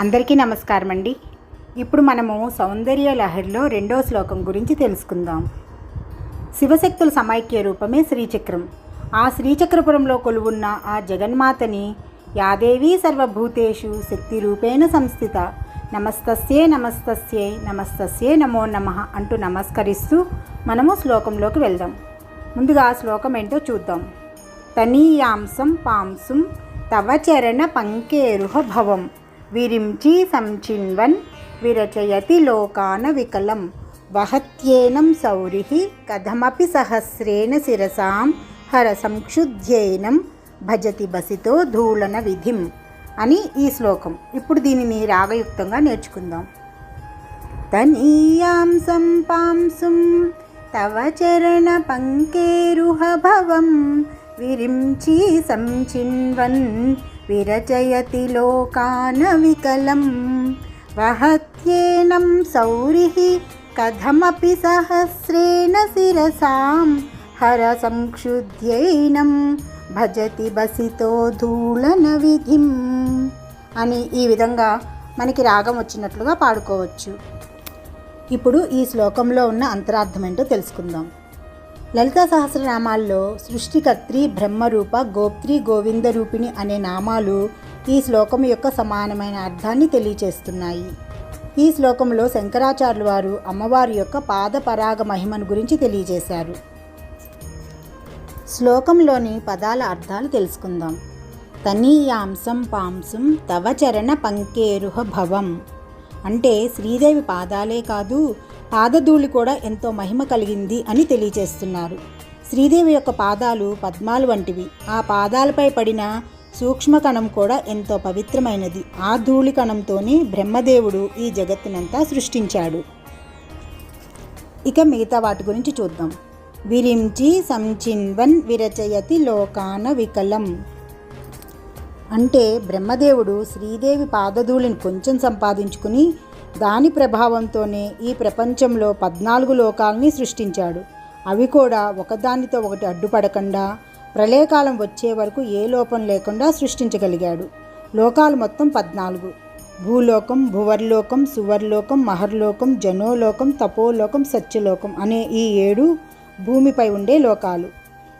అందరికీ నమస్కారం అండి ఇప్పుడు మనము సౌందర్య లహరిలో రెండో శ్లోకం గురించి తెలుసుకుందాం. శివశక్తుల సమైక్య రూపమే శ్రీచక్రం. ఆ శ్రీచక్రపురంలో కొలువున్న ఆ జగన్మాతని యాదేవీ సర్వభూతేషు శక్తి రూపేణ సంస్థిత. నమస్తస్యే నమస్తస్యే నమస్తస్యే నమో నమ అంటూ నమస్కరిస్తూ మనము శ్లోకంలోకి వెళ్దాం. ముందుగా ఆ శ్లోకం ఏంటో చూద్దాం. తనీయాంసం పాంసం తవ చరణ పంకేరుహ భవం. విరించి సంచిన్వన్ విరచయతి లోకాన వికలం వహత్యేనం సౌరి కథమపి సహస్రేణ శిరసాం హర సంక్షుధ్యేనం భజతి బసితో ధూళన విధిం అని ఈ శ్లోకం. ఇప్పుడు దీనిని రాగయుక్తంగా నేర్చుకుందాం. తనీయాంసం పాంసుం తవ చరణ పంకేరుహ భవం విరించి సంచిన్వన్ విరచయతి లోకాన వికలం వహత్యేనం సౌరిః కథమపి సహస్రేణ శిరసాం హర సంక్షుధ్యైనం భజతి బసితో ధూళన విధిం అని ఈ విధంగా మనకి రాగం వచ్చినట్లుగా పాడుకోవచ్చు. ఇప్పుడు ఈ శ్లోకంలో ఉన్న అంతరార్థం ఏంటో తెలుసుకుందాం. లలితా సహస్రనామాల్లో సృష్టికర్త్రి బ్రహ్మరూప గోప్త్రి గోవింద రూపిణి అనే నామాలు ఈ శ్లోకం యొక్క సమానమైన అర్థాన్ని తెలియచేస్తున్నాయి. ఈ శ్లోకంలో శంకరాచార్యులు వారు అమ్మవారి యొక్క పాదపరాగ మహిమను గురించి తెలియజేశారు. శ్లోకంలోని పదాల అర్థాలు తెలుసుకుందాం. తనీయాంసం పాంసం తవ చరణ పంకేరుహ భవం. అంటే శ్రీదేవి పాదాలే కాదు పాదధూళి కూడా ఎంతో మహిమ కలిగింది అని తెలియచేస్తున్నారు శ్రీదేవి యొక్క పాదాలు పద్మాలు వంటివి. ఆ పాదాలపై పడిన సూక్ష్మకణం కూడా ఎంతో పవిత్రమైనది. ఆ ధూళి కణంతోనే బ్రహ్మదేవుడు ఈ జగత్తునంతా సృష్టించాడు. ఇక మిగతా వాటి గురించి చూద్దాం. విరించి సంచిన్వన్ విరచయతి లోకాన వికలం. అంటే బ్రహ్మదేవుడు శ్రీదేవి పాదధూళిని కొంచెం సంపాదించుకుని దాని ప్రభావంతోనే ఈ ప్రపంచంలో పద్నాలుగు లోకాలని సృష్టించాడు. అవి కూడా ఒకదానితో ఒకటి అడ్డుపడకుండా ప్రళయకాలం వచ్చే వరకు ఏ లోపం లేకుండా సృష్టించగలిగాడు. లోకాలు మొత్తం పద్నాలుగు. భూలోకం భువర్లోకం సువర్లోకం మహర్లోకం జనోలోకం తపోలోకం సత్యలోకం అనే ఈ ఏడు భూమిపై ఉండే లోకాలు.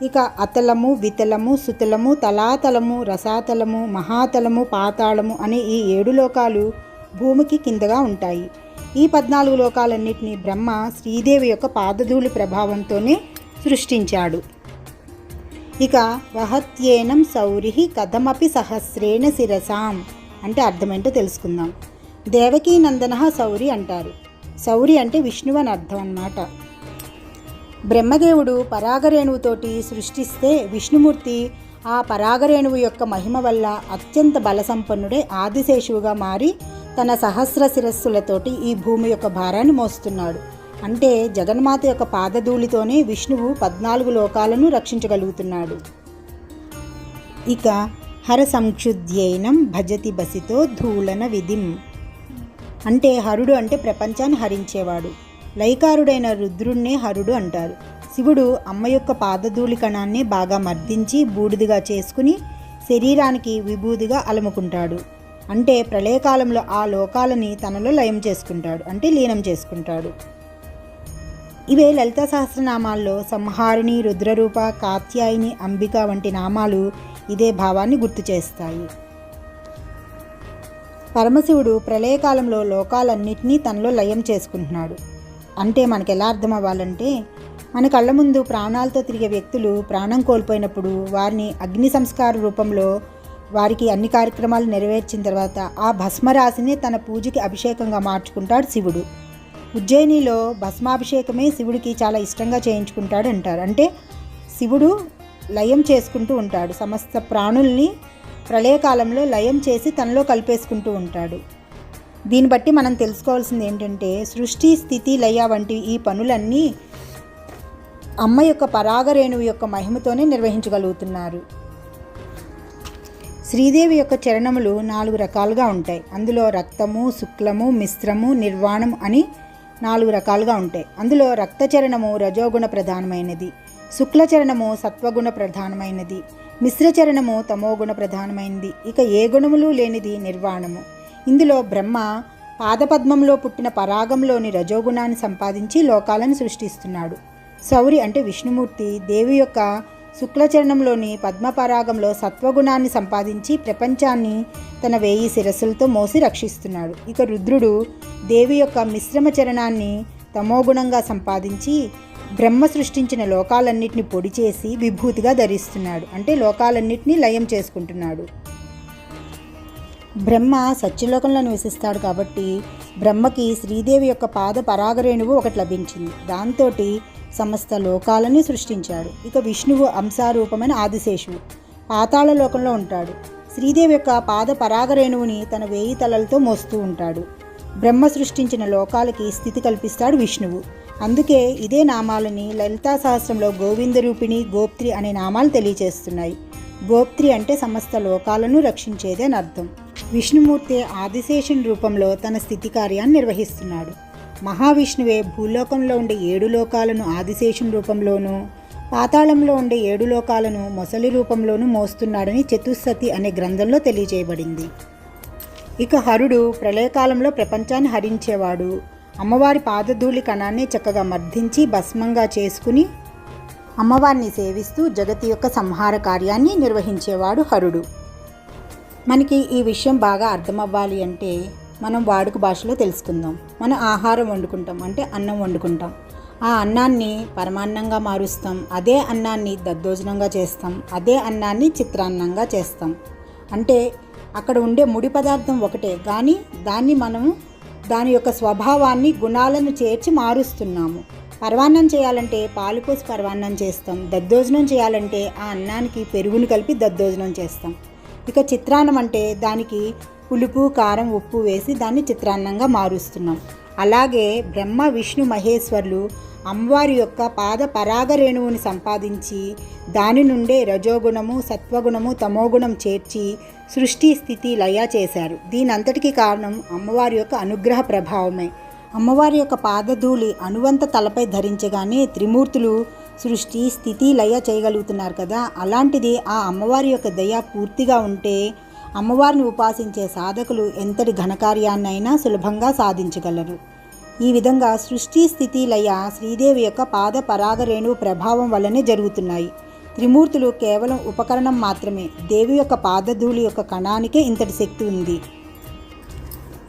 ఇక అతలము వితలము సుతలము తలాతలము రసాతలము మహాతలము పాతాళము అనే ఈ ఏడు లోకాలు భూమికి కిందగా ఉంటాయి. ఈ పద్నాలుగు లోకాలన్నింటినీ బ్రహ్మ శ్రీదేవి యొక్క పాదధూళి ప్రభావంతోనే సృష్టించాడు. ఇక వహత్యేనం సౌరిహి కథమపి సహస్రేణ శిరసాం అంటే అర్థమేంటో తెలుసుకుందాం. దేవకీ నందన సౌరి అంటారు. సౌరి అంటే విష్ణువు అని అర్థం అన్నమాట. బ్రహ్మదేవుడు పరాగరేణువుతోటి సృష్టిస్తే విష్ణుమూర్తి ఆ పరాగరేణువు యొక్క మహిమ వల్ల అత్యంత బలసంపన్నుడే ఆదిశేషువుగా మారి తన సహస్ర శిరస్సులతోటి ఈ భూమి యొక్క భారాన్ని మోస్తున్నాడు. అంటే జగన్మాత యొక్క పాదధూళితోనే విష్ణువు పద్నాలుగు లోకాలను రక్షించగలుగుతున్నాడు. ఇక హర సంక్షుద్ధ్యైనం భజతి బసితో ధూళన విధిం. అంటే హరుడు అంటే ప్రపంచాన్ని హరించేవాడు. లైకారుడైన రుద్రుణ్ణే హరుడు అంటారు. శివుడు అమ్మ యొక్క పాదధూళి కణాన్ని బాగా మర్దించి బూడిదిగా చేసుకుని శరీరానికి విభూదిగా అలముకుంటాడు. అంటే ప్రళయకాలంలో ఆ లోకాలని తనలో లయం చేసుకుంటాడు అంటే లీనం చేసుకుంటాడు. ఇవే లలిత సహస్రనామాల్లో సంహారిణి రుద్రరూప కాత్యాయిని అంబిక వంటి నామాలు ఇదే భావాన్ని గుర్తు చేస్తాయి. పరమశివుడు ప్రళయకాలంలో లోకాలన్నింటినీ తనలో లయం చేసుకుంటున్నాడు. అంటే మనకు ఎలా అర్థం అవ్వాలంటే మన కళ్ళ ముందు ప్రాణాలతో తిరిగే వ్యక్తులు ప్రాణం కోల్పోయినప్పుడు వారిని అగ్ని సంస్కార రూపంలో వారికి అన్ని కార్యక్రమాలు నెరవేర్చిన తర్వాత ఆ భస్మరాశిని తన పూజకి అభిషేకంగా మార్చుకుంటాడు శివుడు. ఉజ్జయినిలో భస్మాభిషేకమే శివుడికి చాలా ఇష్టంగా చేయించుకుంటాడు అంటారు. అంటే శివుడు లయం చేసుకుంటూ ఉంటాడు. సమస్త ప్రాణుల్ని ప్రళయకాలంలో లయం చేసి తనలో కలిపేసుకుంటూ ఉంటాడు. దీన్ని బట్టి మనం తెలుసుకోవాల్సింది ఏంటంటే సృష్టి స్థితి లయ వంటి ఈ పనులన్నీ అమ్మ యొక్క పరాగరేణువు యొక్క మహిమతోనే నిర్వహించగలుగుతున్నారు. శ్రీదేవి యొక్క చరణములు నాలుగు రకాలుగా ఉంటాయి. అందులో రక్తము శుక్లము మిశ్రము నిర్వాణం అని నాలుగు రకాలుగా ఉంటాయి. అందులో రక్తచరణము రజోగుణ ప్రధానమైనది శుక్లచరణము సత్వగుణ ప్రధానమైనది మిశ్రచరణము తమోగుణ ప్రధానమైనది. ఇక ఏ గుణములు లేనిది నిర్వాణము. ఇందులో బ్రహ్మ పాదపద్మంలో పుట్టిన పరాగంలోని రజోగుణాన్ని సంపాదించి లోకాలను సృష్టిస్తున్నాడు. సౌరి అంటే విష్ణుమూర్తి దేవి యొక్క శుక్లచరణంలోని పద్మపరాగంలో సత్వగుణాన్ని సంపాదించి ప్రపంచాన్ని తన వేయి శిరస్సులతో మోసి రక్షిస్తున్నాడు. ఇక రుద్రుడు దేవి యొక్క మిశ్రమ చరణాన్ని తమోగుణంగా సంపాదించి బ్రహ్మ సృష్టించిన లోకాలన్నిటిని పొడి చేసి విభూతిగా ధరిస్తున్నాడు. అంటే లోకాలన్నిటినీ లయం చేసుకుంటున్నాడు. బ్రహ్మ సత్యలోకంలో నివసిస్తాడు కాబట్టి బ్రహ్మకి శ్రీదేవి యొక్క పాద పరాగరేణువు ఒకటి లభించింది. దాంతో సమస్త లోకాలని సృష్టించాడు. ఇక విష్ణువు అంశారూపమైన ఆదిశేషువు పాతాళ లోకంలో ఉంటాడు. శ్రీదేవి యొక్క పాద పరాగరేణువుని తన వేయి తలలతో మోస్తూ ఉంటాడు. బ్రహ్మ సృష్టించిన లోకాలకి స్థితి కల్పిస్తాడు విష్ణువు. అందుకే ఇదే నామాలని లలితా సహస్రంలో గోవిందరూపిణి గోప్త్రి అనే నామాలు తెలియచేస్తున్నాయి. గోప్త్రి అంటే సమస్త లోకాలను రక్షించేదే అని అర్థం. విష్ణుమూర్తి ఆదిశేషుని రూపంలో తన స్థితి కార్యాన్ని నిర్వహిస్తున్నాడు. మహావిష్ణువే భూలోకంలో ఉండే ఏడు లోకాలను ఆదిశేషం రూపంలోనూ పాతాళంలో ఉండే ఏడు లోకాలను మొసలి రూపంలోనూ మోస్తున్నాడని చతుస్సతి అనే గ్రంథంలో తెలియజేయబడింది. ఇక హరుడు ప్రళయకాలంలో ప్రపంచాన్ని హరించేవాడు. అమ్మవారి పాదధూళి కణాన్ని చక్కగా మర్దించి భస్మంగా చేసుకుని అమ్మవారిని సేవిస్తూ జగతి యొక్క సంహార కార్యాన్ని నిర్వహించేవాడు హరుడు. మనకి ఈ విషయం బాగా అర్థమవ్వాలి అంటే మనం వాడుక భాషలో తెలుసుకుందాం. మనం ఆహారం వండుకుంటాం అంటే అన్నం వండుకుంటాం. ఆ అన్నాన్ని పరమాన్నంగా మారుస్తాం అదే అన్నాన్ని దద్దోజనంగా చేస్తాం అదే అన్నాన్ని చిత్రాన్నంగా చేస్తాం. అంటే అక్కడ ఉండే ముడి పదార్థం ఒకటే కానీ దాన్ని మనము దాని యొక్క స్వభావాన్ని గుణాలను చేర్చి మారుస్తున్నాము. పర్వాన్నం చేయాలంటే పాలు పోసి పర్వాన్నం చేస్తాం దద్దోజనం చేయాలంటే ఆ అన్నానికి పెరుగును కలిపి దద్దోజనం చేస్తాం. ఇక చిత్రాన్నం అంటే దానికి పులుపు కారం ఉప్పు వేసి దాన్ని చిత్రాన్నంగా మారుస్తున్నాం. అలాగే బ్రహ్మ విష్ణు మహేశ్వర్లు అమ్మవారి యొక్క పాద పరాగ రేణువుని సంపాదించి దాని నుండే రజోగుణము సత్వగుణము తమోగుణం చేర్చి సృష్టి స్థితి లయ చేశారు. దీనంతటికీ కారణం అమ్మవారి యొక్క అనుగ్రహ ప్రభావమే. అమ్మవారి యొక్క పాదధూళి అనువంత తలపై ధరించగానే త్రిమూర్తులు సృష్టి స్థితి లయ చేయగలుగుతున్నారు కదా. అలాంటిది ఆ అమ్మవారి యొక్క దయ పూర్తిగా ఉంటే అమ్మవారిని ఉపాసించే సాధకులు ఎంతటి ఘనకార్యాన్నైనా సులభంగా సాధించగలరు. ఈ విధంగా సృష్టి స్థితి లయ శ్రీదేవి యొక్క పాద పరాగరేణువు ప్రభావం వల్లనే జరుగుతున్నాయి. త్రిమూర్తులు కేవలం ఉపకరణం మాత్రమే దేవి యొక్క పాదధూళి యొక్క కణానికే ఇంతటి శక్తి ఉంది.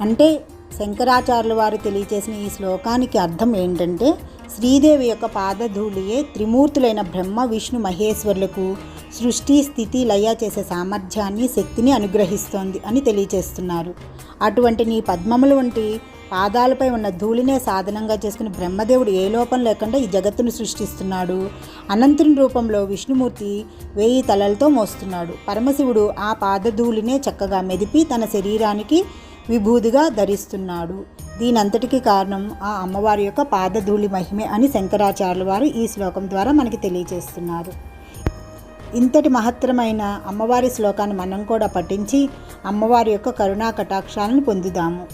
అంటే శంకరాచార్యుల వారు తెలియచేసిన ఈ శ్లోకానికి అర్థం ఏంటంటే శ్రీదేవి యొక్క పాదధూళియే త్రిమూర్తులైన బ్రహ్మ విష్ణు మహేశ్వరులకు సృష్టి స్థితి లయ చేసే సామర్థ్యాన్ని శక్తిని అనుగ్రహిస్తోంది అని తెలియచేస్తున్నారు అటువంటి నీ పద్మముల వంటి పాదాలపై ఉన్న ధూళినే సాధనంగా చేసుకుని బ్రహ్మదేవుడు ఏ లోపం లేకుండా ఈ జగత్తును సృష్టిస్తున్నాడు. అనంతుని రూపంలో విష్ణుమూర్తి వేయి తలలతో మోస్తున్నాడు. పరమశివుడు ఆ పాదధూళినే చక్కగా మెదిపి తన శరీరానికి విభూదిగా ధరిస్తున్నాడు. దీనంతటికీ కారణం ఆ అమ్మవారి యొక్క పాదధూళి మహిమే అని శంకరాచార్యుల వారు ఈ శ్లోకం ద్వారా మనకి తెలియజేస్తున్నారు. ఇంతటి మహత్తరమైన అమ్మవారి శ్లోకాన్ని మనం కూడా పఠించి అమ్మవారి యొక్క కరుణా కటాక్షాలను పొందుదాము.